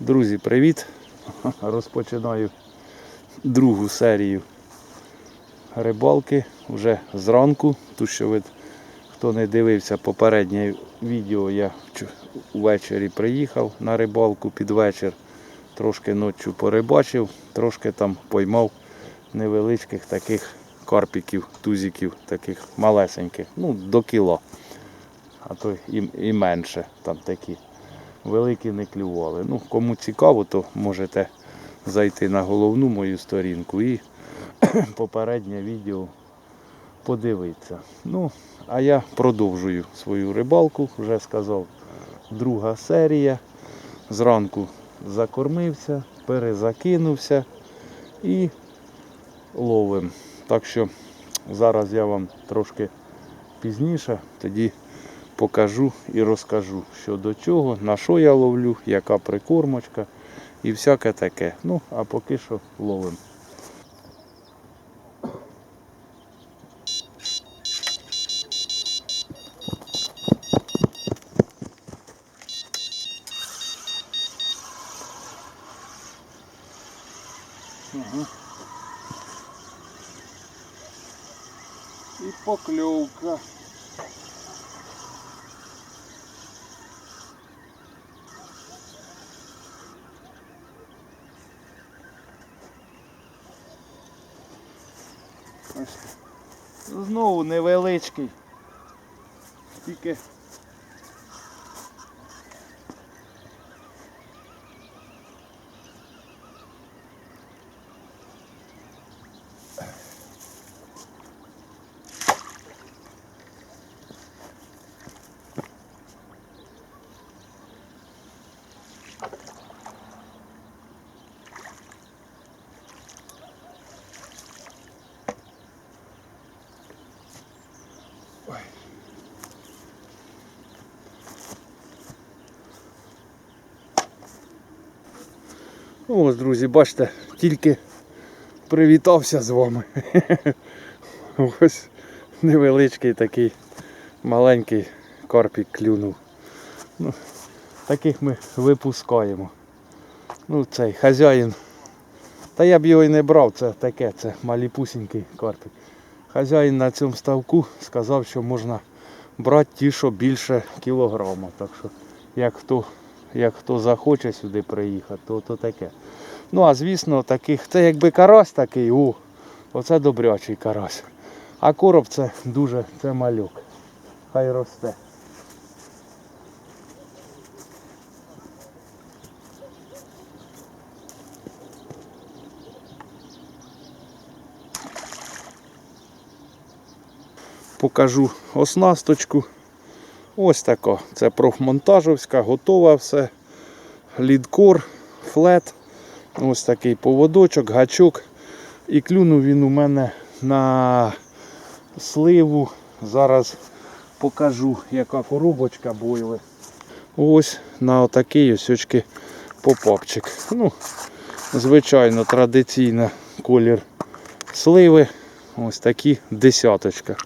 Друзі, привіт! Розпочинаю другу серію рибалки вже зранку. Ту, що ви, хто не дивився попереднє відео, я ввечері приїхав на рибалку під вечір. Трошки ночі порибачив, трошки там поймав невеличких таких карпіків, тузиків, таких малесеньких, ну, до кіло, а то і, і менше там такі великі не клювали. Ну, кому цікаво, то можете зайти на головну мою сторінку і попереднє відео подивитися. Ну, а я продовжую свою рибалку, вже сказав, друга серія. Зранку закормився, перезакинувся і ловим. Так що зараз я вам трошки пізніше тоді покажу і розкажу, що до чого, на що я ловлю, яка прикормочка і всяке таке. Ну, а поки що ловим. І покльовка. Ось. Знову невеличкий. Тільки Ну, Ось, друзі, бачите, тільки привітався з вами. Ось невеличкий такий маленький карпік клюнув. Ну, таких ми випускаємо. Ну, цей хазяїн. Та я б його і не брав, це таке, це маліпусінький карпік. Хазяїн на цьому ставку сказав, що можна брати ті, що більше кілограма. Так що, як хто як хто захоче сюди приїхати, то, то таке. Ну, а звісно, таких, це якби карась такий, о, оце добрячий карась. А короб це дуже, це малюк. Хай росте. Покажу оснасточку. Ось така. Це профмонтажовська, готова все. Лідкор, флет. Ось такий поводочок, гачок. І клюнув він у мене на сливу. Зараз покажу, яка коробочка бойли. Ось на отакий ось попапчик. Ну, звичайно, традиційно колір сливи. Ось такі десяточка.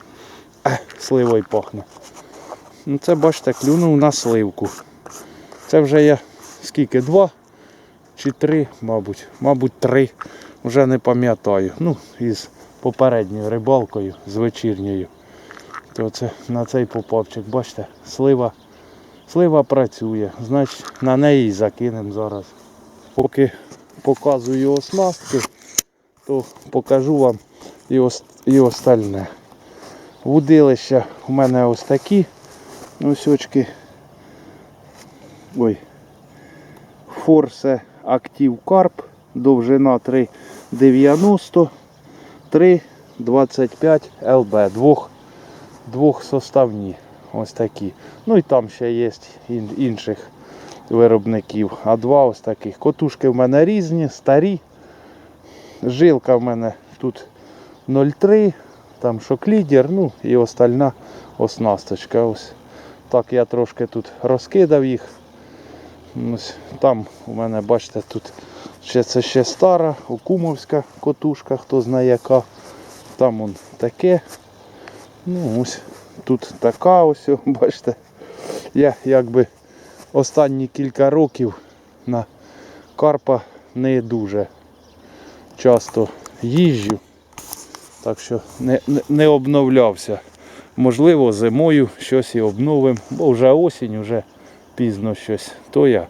Сливою пахне. Ну це бачите, клюнув на сливку. Це вже я скільки? Два чи три, мабуть. Мабуть, три. Вже не пам'ятаю. Ну, із попередньою рибалкою, з вечірньою. То це на цей попавчик, бачите, слива. Слива працює, значить на неї закинемо зараз. Поки показую оснастки, то покажу вам і, ос- і остальне. Вудилища у мене ось такі. Ось очки. Ой. Форсе Актив Карп. Довжина 3,90, 3,25 ЛБ. Двох, двох составні. Ось такі. Ну і там ще є інших виробників. А два ось таких. Котушки в мене різні, старі. Жилка в мене тут 0,3, там шоклідер, ну і остальна оснасточка. Ось так я трошки тут розкидав їх. Ось там у мене, бачите, тут ще це ще стара, окумовська котушка, хто знає яка. Там он таке. Ну ось тут така ось, бачите. Я якби останні кілька років на карпа не дуже часто їжджу, так що не, не, не обновлявся. Можливо, зимою щось і обновимо, бо вже осінь, вже пізно щось. То я.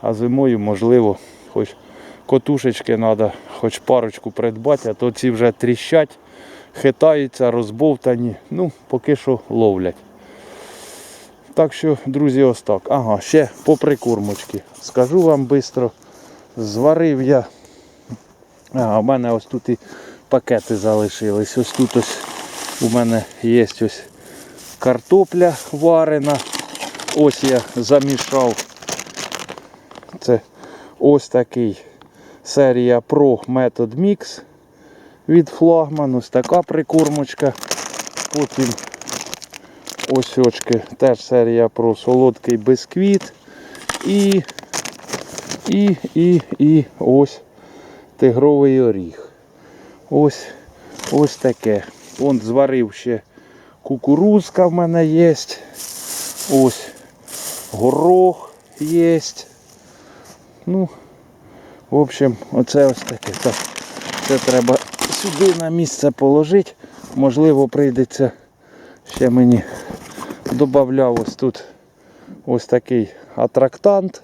А зимою, можливо, хоч котушечки треба, хоч парочку придбати, а то ці вже тріщать, хитаються, розбовтані. Ну, поки що ловлять. Так що, друзі, ось так. Ага, ще по прикормочки. Скажу вам швидко. Зварив я. Ага, у мене ось тут і пакети залишились. Ось тут ось у мене є ось картопля варена. Ось я замішав. Це ось такий серія Pro Method Mix від флагман. Ось така прикормочка. Потім ось очки, теж серія Pro солодкий бисквіт. І, і, і, і ось тигровий оріг. Ось, ось таке. Вон зварив ще кукурузка в мене є. Ось горох є. Ну, в общем, оце ось таке. Так, це треба сюди на місце положити. Можливо, прийдеться ще мені додавав ось тут ось такий атрактант.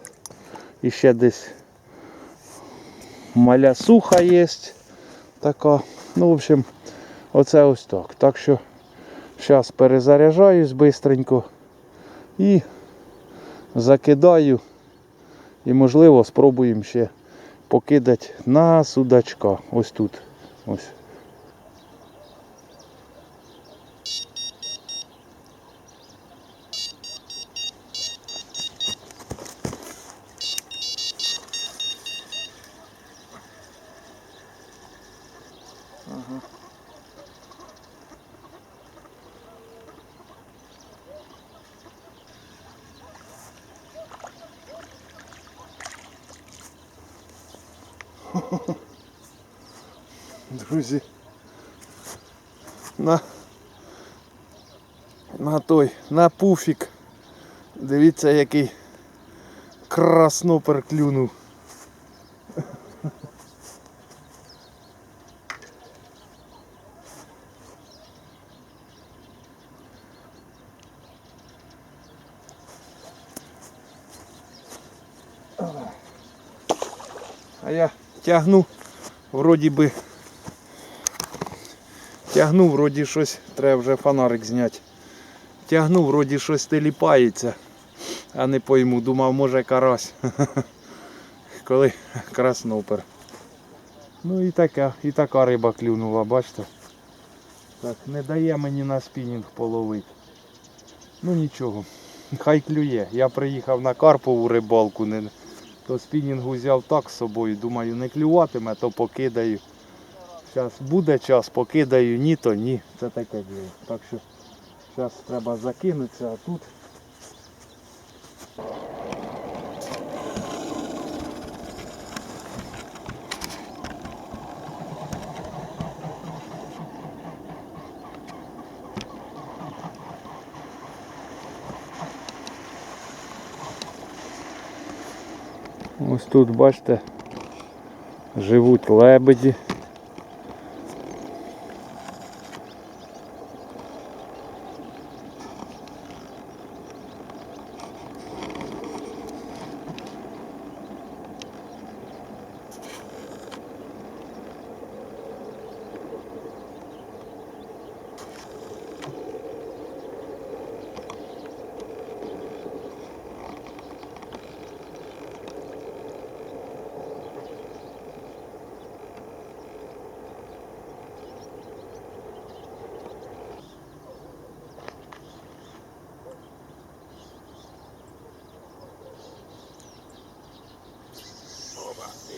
І ще десь малясуха є. Така. Ну, в общем, оце ось так. Так що зараз перезаряджаюсь бистренько і закидаю. І можливо спробуємо ще покидати на судачка. Ось тут. Ось. Друзі. На, на той, на пуфік. Дивіться, який краснопер клюнув. А я тягну, вроді би. Тягну, вроді щось, треба вже фонарик зняти. Тягну, вроді щось теліпається, а не пойму, думав, може карась. Коли краснопер. Ну і така, і така риба клюнула, бачите? Так, не дає мені на спінінг половити. Ну нічого, хай клює. Я приїхав на карпову рибалку, не, то спінінгу взяв так з собою. Думаю, не клюватиме, то покидаю. Зараз буде час, покидаю, ні, то ні. Це таке діло. Так що зараз треба закинутися, а тут. Ось тут, бачите, живуть лебеді.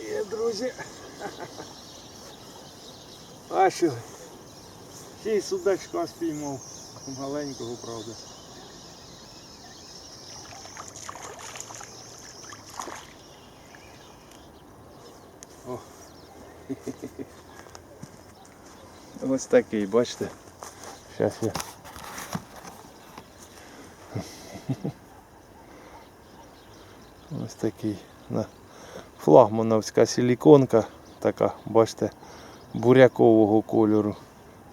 Є, друзі. А що? Ще й судачка спіймав. Маленького, правда. О. Ось такий, бачите. Зараз я. Ось такий на Флагмановська силіконка, така, бачите, бурякового кольору.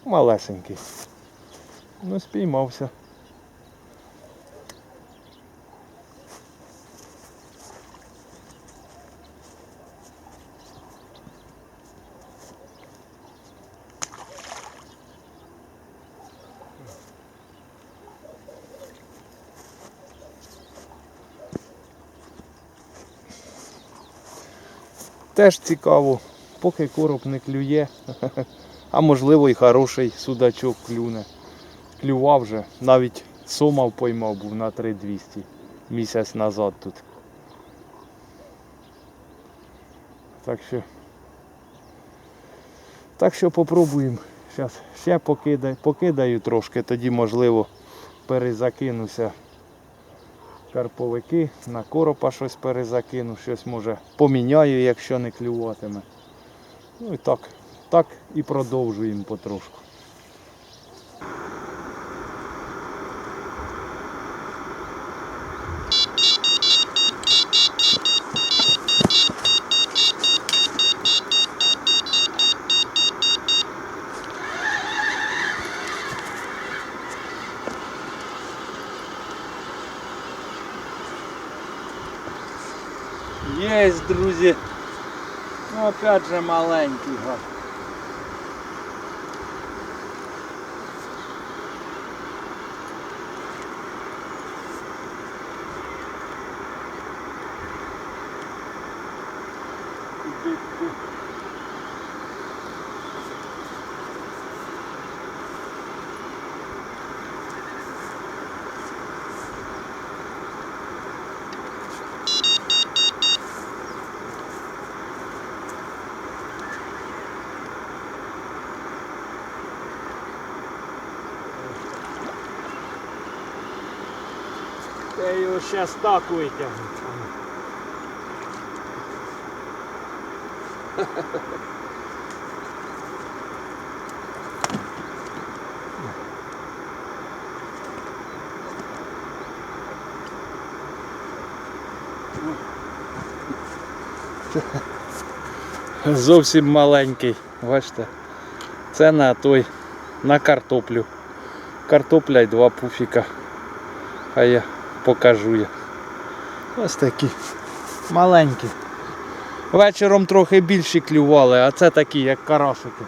Малесенький. Ну, спіймався. Теж цікаво, поки короб не клює, а можливо і хороший судачок клюне. Клював вже, навіть сомав поймав був на 3200 місяць назад тут. Так що, так що попробуємо. Зараз ще покидаю, покидаю трошки, тоді можливо перезакинуся карповики, на коропа щось перезакину, щось може поміняю, якщо не клюватиме. Ну і так, так і продовжуємо потрошку. Друзі. Ну, опять же маленький гад. Я його зараз так витягну. Зовсім маленький, бачите. Це на той, на картоплю. Картопля і два пуфіка. А я покажу я. Ось такі маленькі. Вечором трохи більші клювали, а це такі, як карасики.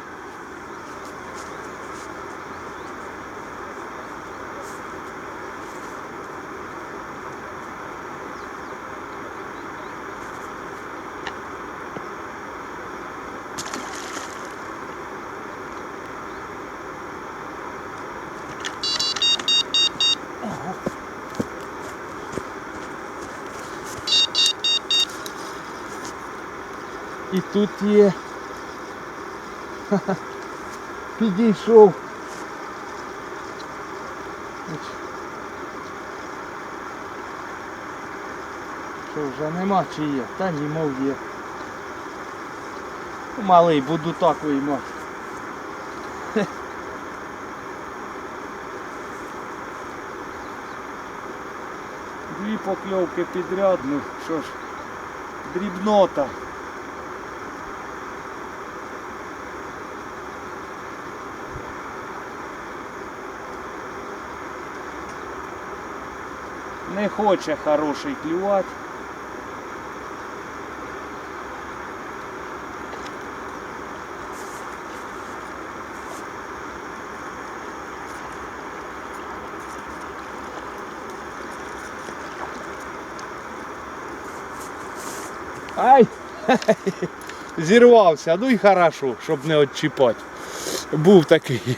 Тут є. Ха-ха. Підійшов. Що вже нема чи є? Та ні, мов є. Ну, Малий, буду так виймати. Дві покльовки підряд, ну що ж, дрібнота. Не хоче хороший клювати. Ай! Зірвався, ну і хорошо, щоб не відчіпати. Був такий.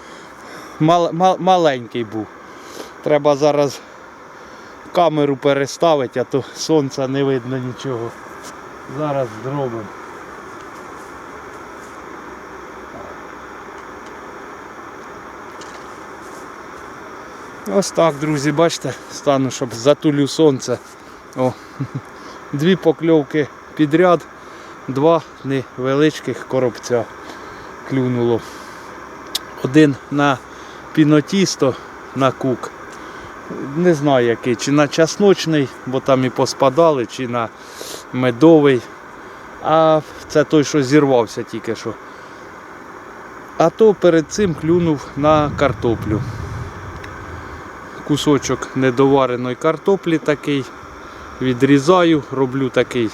Мал, мал, маленький був. Треба зараз камеру переставити, а то сонця не видно нічого. Зараз зробимо. Ось так, друзі, бачите, стану, щоб затулю сонце. О, дві покльовки підряд, два невеличких коробця клюнуло. Один на пінотісто на кук, Не знаю який, чи на часночний, бо там і поспадали, чи на медовий. А це той, що зірвався тільки що. А то перед цим клюнув на картоплю. Кусочок недовареної картоплі такий. Відрізаю, роблю такий,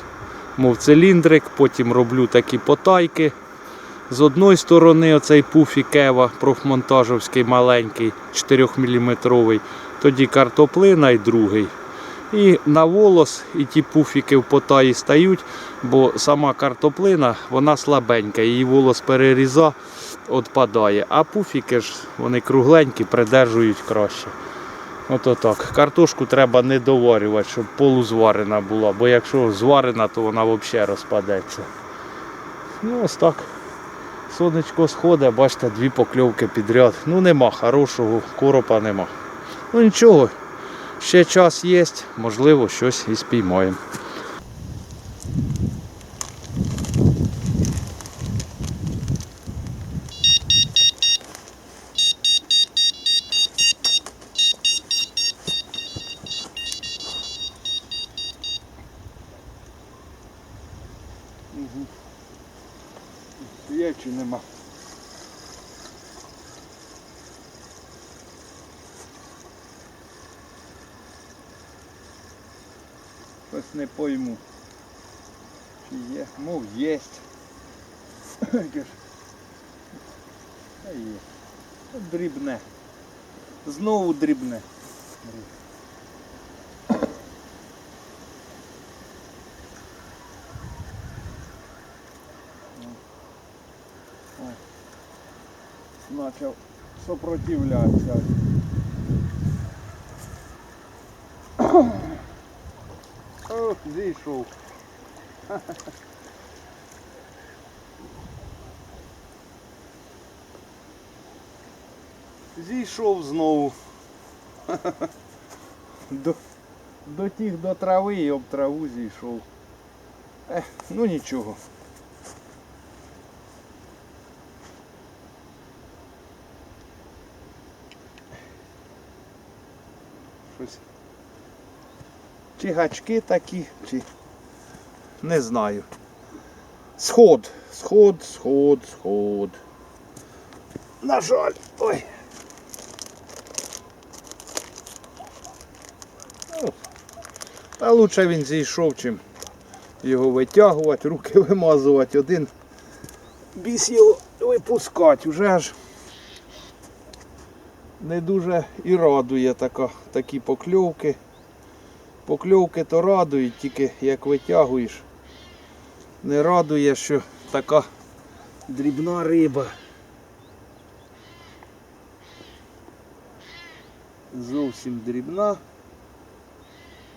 мов циліндрик, потім роблю такі потайки. З одної сторони оцей пуфік Ева профмонтажовський маленький, 4 мм, тоді картоплина і другий. І на волос і ті пуфіки в потаї стають, бо сама картоплина вона слабенька, її волос переріза, відпадає. А пуфіки ж вони кругленькі, придержують краще. Ото так. Картошку треба не доварювати, щоб полузварена була, бо якщо зварена, то вона взагалі розпадеться. Ну ось так. Сонечко сходить, бачите, дві покльовки підряд. Ну нема хорошого, коропа нема. Ну нічого, ще час є, можливо, щось і спіймаємо. Щось не пойму. Чи є? Мов. Яке. Та є. Дрібне. Знову дрібне. Почав сопротивлятися. Ох, зійшов. Зійшов знову. До, до тих до трави і об траву зійшов. Ех, ну нічого. Щось. Чи гачки такі, чи не знаю. Сход, сход, сход, сход. На жаль. Ой. Ну, Та лучше він зійшов, чим його витягувати, руки вимазувати. Один біс його випускати. Уже аж не дуже і радує така, такі покльовки. Покльовки то радують, тільки як витягуєш. Не радує, що така дрібна риба. Зовсім дрібна.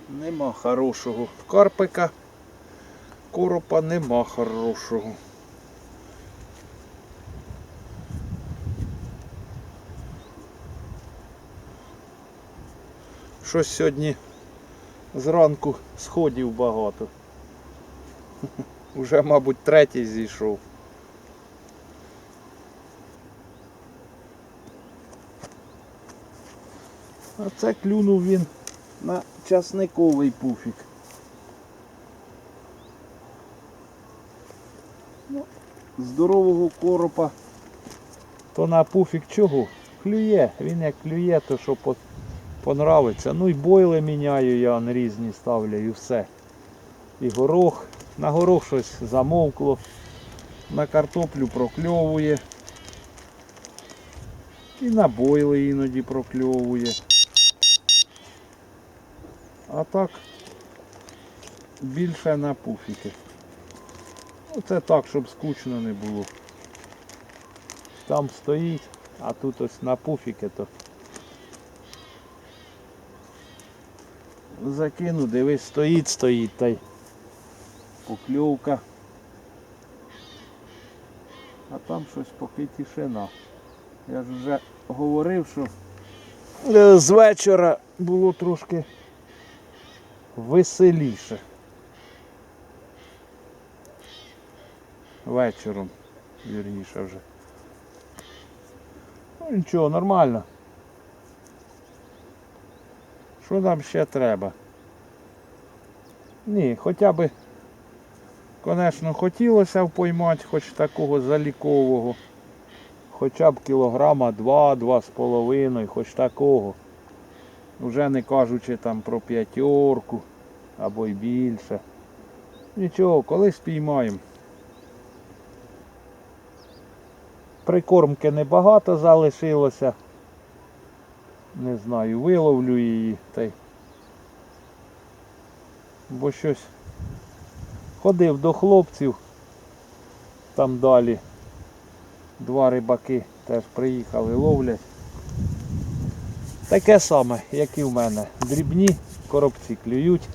Нема хорошого карпика. Коропа нема хорошого. Щось сьогодні зранку сходів багато. Уже, мабуть, третій зійшов. А це клюнув він на часниковий пуфік. Ну, здорового коропа. То на пуфік чого? Клює. Він як клює, то що по понравиться. Ну і бойли міняю я он різні ставлю і все. І горох. На горох щось замовкло. На картоплю прокльовує. І на бойли іноді прокльовує. А так більше на пуфіки. Ну це так, щоб скучно не було. Там стоїть, а тут ось на пуфіки то закину, дивись, стоїть, стоїть та й покльовка. А там щось поки тишина. Я ж вже говорив, що е, з вечора було трошки веселіше. Вечором, вірніше вже. Ну нічого, нормально. Що нам ще треба? Ні, хоча б, звісно, хотілося б поймати хоч такого залікового. Хоча б кілограма два, два з половиною, хоч такого. Вже не кажучи там про п'ятерку або й більше. Нічого, колись спіймаємо. Прикормки небагато залишилося. Не знаю, виловлю її та й. Бо щось ходив до хлопців. Там далі. Два рибаки теж приїхали, ловлять. Таке саме, як і в мене. Дрібні коробці клюють.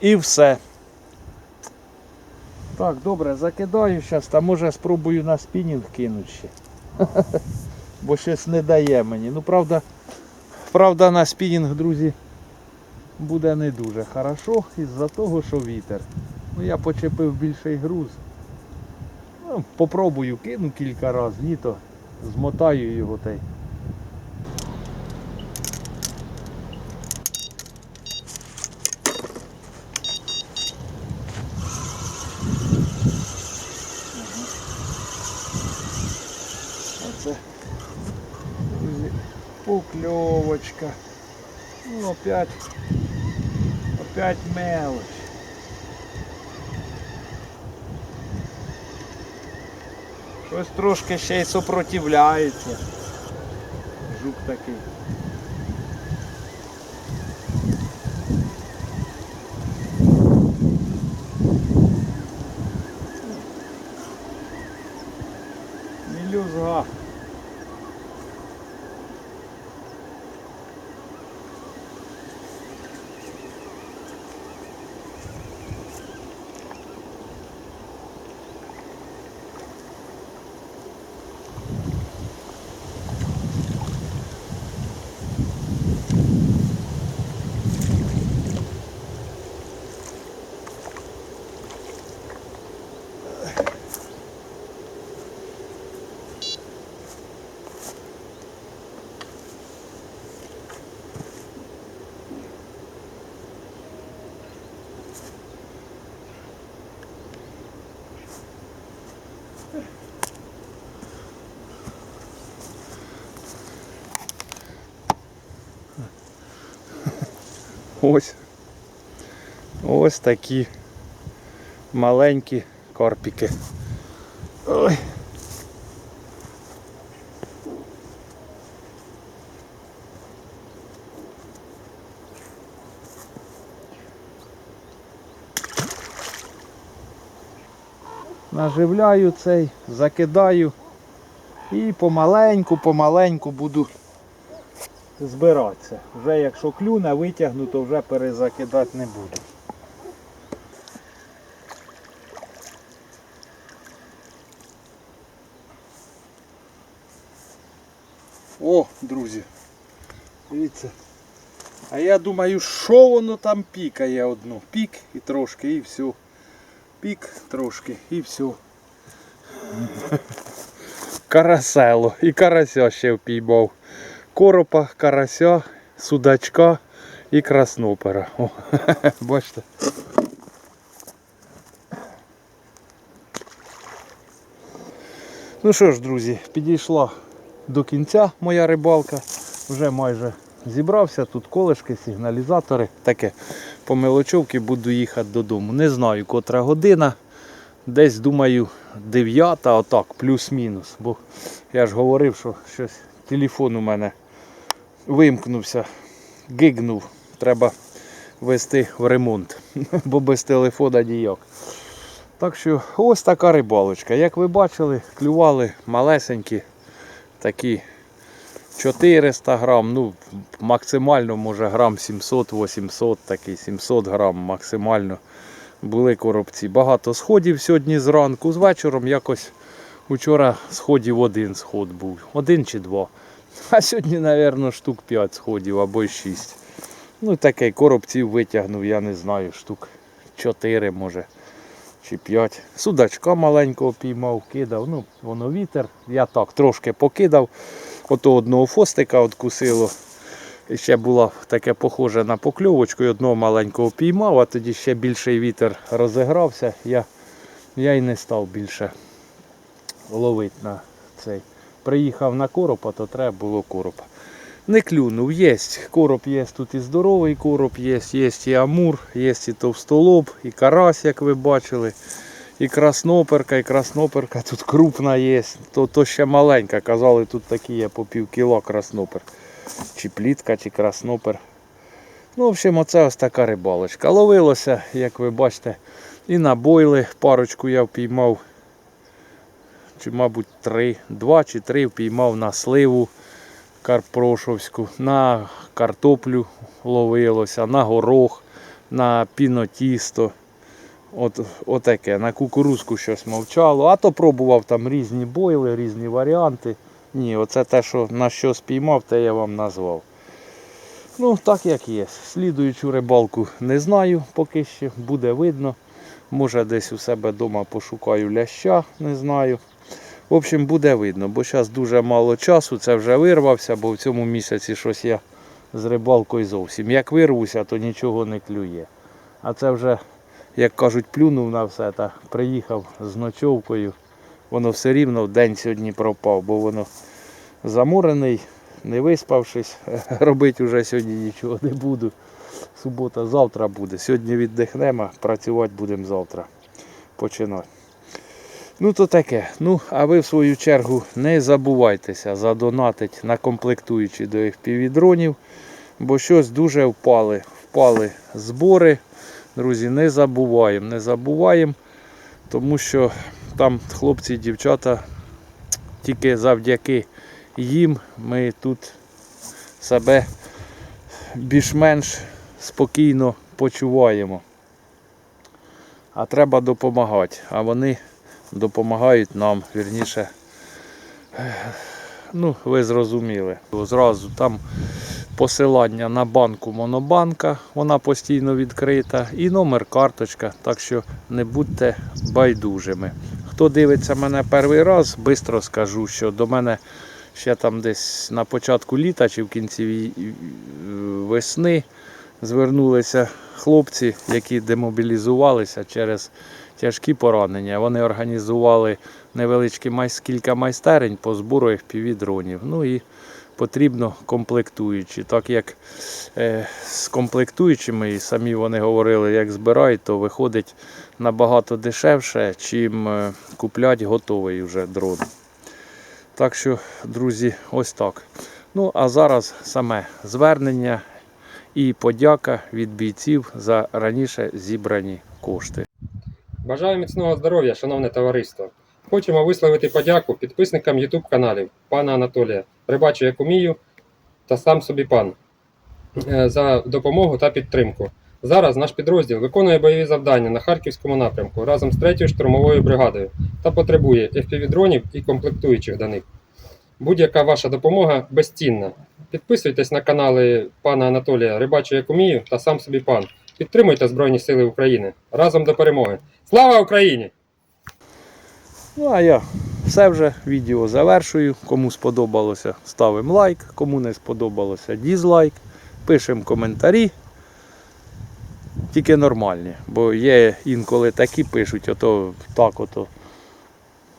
І все. Так, добре, закидаю зараз, та може спробую на спінінг кинути ще. Бо щось не дає мені. Ну, правда, правда, на спінінг, друзі, буде не дуже хорошо із-за того, що вітер. Ну, я почепив більший груз. Ну, попробую, кину кілька разів, ні, то змотаю його та. Оце друзі, покльовочка. Ну, опять, опять мелочь. Щось трошки ще й супротивляється. Жук такий. Ось. Ось такі маленькі карпіки. Ой. Наживляю цей, закидаю і помаленьку, помаленьку буду збиратися. Вже якщо клюне, витягну, то вже перезакидати не буду. О, друзі, дивіться. А я думаю, що воно там пікає одну. Пік і трошки, і все. Пік трошки і все. Карасело. І карася ще впіймав коропа, карася, судачка і краснопера. О, бачите. Ну що ж, друзі, підійшла до кінця моя рибалка. Вже майже зібрався. Тут колешки, сигналізатори. Таке по мелочовки буду їхати додому. Не знаю, котра година. Десь думаю 9, отак, плюс-мінус. Бо я ж говорив, що щось телефон у мене вимкнувся, гигнув. Треба вести в ремонт, бо без телефона ніяк. Так що ось така рибалочка. Як ви бачили, клювали малесенькі, такі 400 грам, ну максимально може грам 700-800, такий 700 грам максимально були коробці. Багато сходів сьогодні зранку. З вечором якось учора сходів один сход був. Один чи два. А сьогодні, мабуть, штук 5 сходів або 6. Ну таке коробців витягнув, я не знаю, штук 4 може. Чи 5. Судачка маленького піймав, кидав. Ну, воно вітер. Я так трошки покидав. Ото одного фостика откусило. ще було таке похоже на покльовочку, і одного маленького піймав, а тоді ще більший вітер розігрався. Я, я й не став більше ловити на цей. Приїхав на коропа, то треба було коропа. Не клюнув, є. Короб є тут і здоровий короб, є, є і амур, є і товстолоб, і карась, як ви бачили. І красноперка, і красноперка тут крупна є. То, то ще маленька. Казали, тут такі є по пів кіло краснопер. Чи плітка, чи краснопер. Ну, в общем, оце ось така рибалочка. Ловилося, як ви бачите, і на бойли. Парочку я впіймав. Чи, мабуть, три, два чи три впіймав на сливу карпрошовську, на картоплю ловилося, на горох, на пінотісто. От, отаке. На кукурузку щось мовчало. А то пробував там різні бойли, різні варіанти. Ні, оце те, що на що спіймав, те я вам назвав. Ну, так як є. Слідуючу рибалку не знаю, поки ще буде видно. Може десь у себе вдома пошукаю ляща, не знаю. В общем, буде видно, бо зараз дуже мало часу, це вже вирвався, бо в цьому місяці щось я з рибалкою зовсім. Як вирвуся, то нічого не клює. А це вже, як кажуть, плюнув на все та приїхав з ночовкою. Воно все рівно в день сьогодні пропав, бо воно заморений, не виспавшись. Робити вже сьогодні нічого не буду. Субота завтра буде. Сьогодні віддихнемо, працювати будемо завтра. Починати. Ну то таке. Ну, а ви в свою чергу не забувайтеся задонатити на комплектуючі до FPV-дронів, бо щось дуже впали. Впали збори. Друзі, не забуваємо, не забуваємо, тому що там хлопці і дівчата тільки завдяки їм ми тут себе більш-менш спокійно почуваємо. А треба допомагати. А вони допомагають нам, вірніше. Ну, ви зрозуміли. Зразу там посилання на банку Монобанка, вона постійно відкрита, і номер карточка, так що не будьте байдужими. Хто дивиться мене перший раз, швидко скажу, що до мене ще там десь на початку літа чи в кінці весни звернулися хлопці, які демобілізувалися через тяжкі поранення. Вони організували невеличкі майс... кілька майстерень по збору FPV-дронів. Ну і потрібно комплектуючі. Так як е, з комплектуючими, і самі вони говорили, як збирають, то виходить набагато дешевше, чим е, куплять готовий вже дрон. Так що, друзі, ось так. Ну, а зараз саме звернення і подяка від бійців за раніше зібрані кошти. Бажаю міцного здоров'я, шановне товариство. Хочемо висловити подяку підписникам YouTube каналів пана Анатолія, Рибачу як умію та сам собі пан е, за допомогу та підтримку. Зараз наш підрозділ виконує бойові завдання на Харківському напрямку разом з 3-ю штурмовою бригадою та потребує FPV-дронів і комплектуючих до них. Будь-яка ваша допомога безцінна. Підписуйтесь на канали пана Анатолія Рибачу як умію та сам собі пан. Підтримуйте Збройні Сили України разом до перемоги. Слава Україні! Ну а я все вже відео завершую. Кому сподобалося, ставимо лайк, кому не сподобалося, дізлайк. Пишемо коментарі. Тільки нормальні, бо є інколи такі пишуть, ото так ото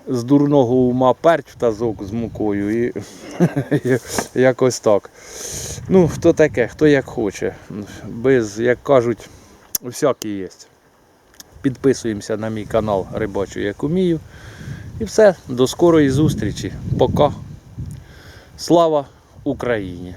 з дурного ума перть в тазок з мукою і якось так. Ну, хто таке, хто як хоче. Без, як кажуть, всякі є. Підписуємося на мій канал Рибачу як умію. І все, до скорої зустрічі. Пока. Слава Україні!